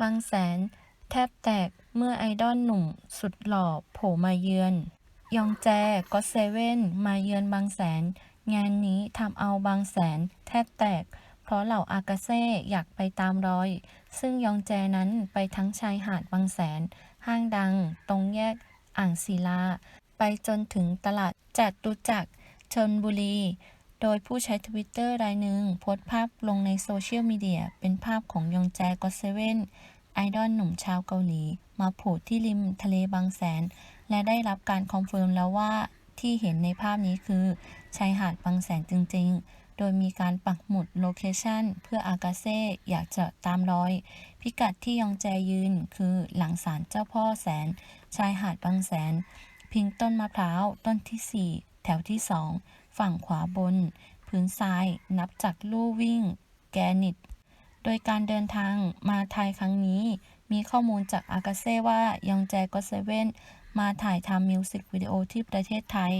บางแสน แทบแตกเมื่อไอดอลหนุ่ม สุดหล่อโผล่มาเยือน ยองแจก็เซเว่นมาเยือนบางแสน งานนี้ทำเอาบางแสน แทบแตก เพราะเหล่าอากาเซ่อยากไปตามรอย ซึ่งยองแจนั้นไปทั้งชายหาดบางแสน ห้างดัง ตรงแยก อ่างศิลา ไปจนถึงตลาดจัดตุจักรชนบุรี โดยผู้ใช้ทวิตเตอร์รายหนึ่งโพสต์ภาพลงในโซเชียลมีเดีย เป็นภาพของยองแจก็เซเว่นไอดอลหนุ่มชาวเกาหลี มาโผล่ที่ริมทะเลบางแสน และได้รับการคอนเฟิร์มแล้วว่าที่เห็นในภาพนี้คือ ชายหาดบางแสนจริง ๆ โดยมีการปักหมุดโลเคชันเพื่ออากาเซ่อยากจะตามรอย พิกัดที่ยองแจยืนคือหลังศาลเจ้าพ่อแสน ชายหาดบางแสน พิงต้นมะพร้าวต้นที่ 4 แถวที่ 2 ฝั่งขวาบน พื้นทรายนับจากลู่วิ่ง แกนิต โดยการเดินทางมาไทยครั้งนี้ มีข้อมูลจากอากาเซ่ว่ายองแจก็เซเว่นมาถ่ายทำมิวสิกวิดีโอที่ประเทศไทย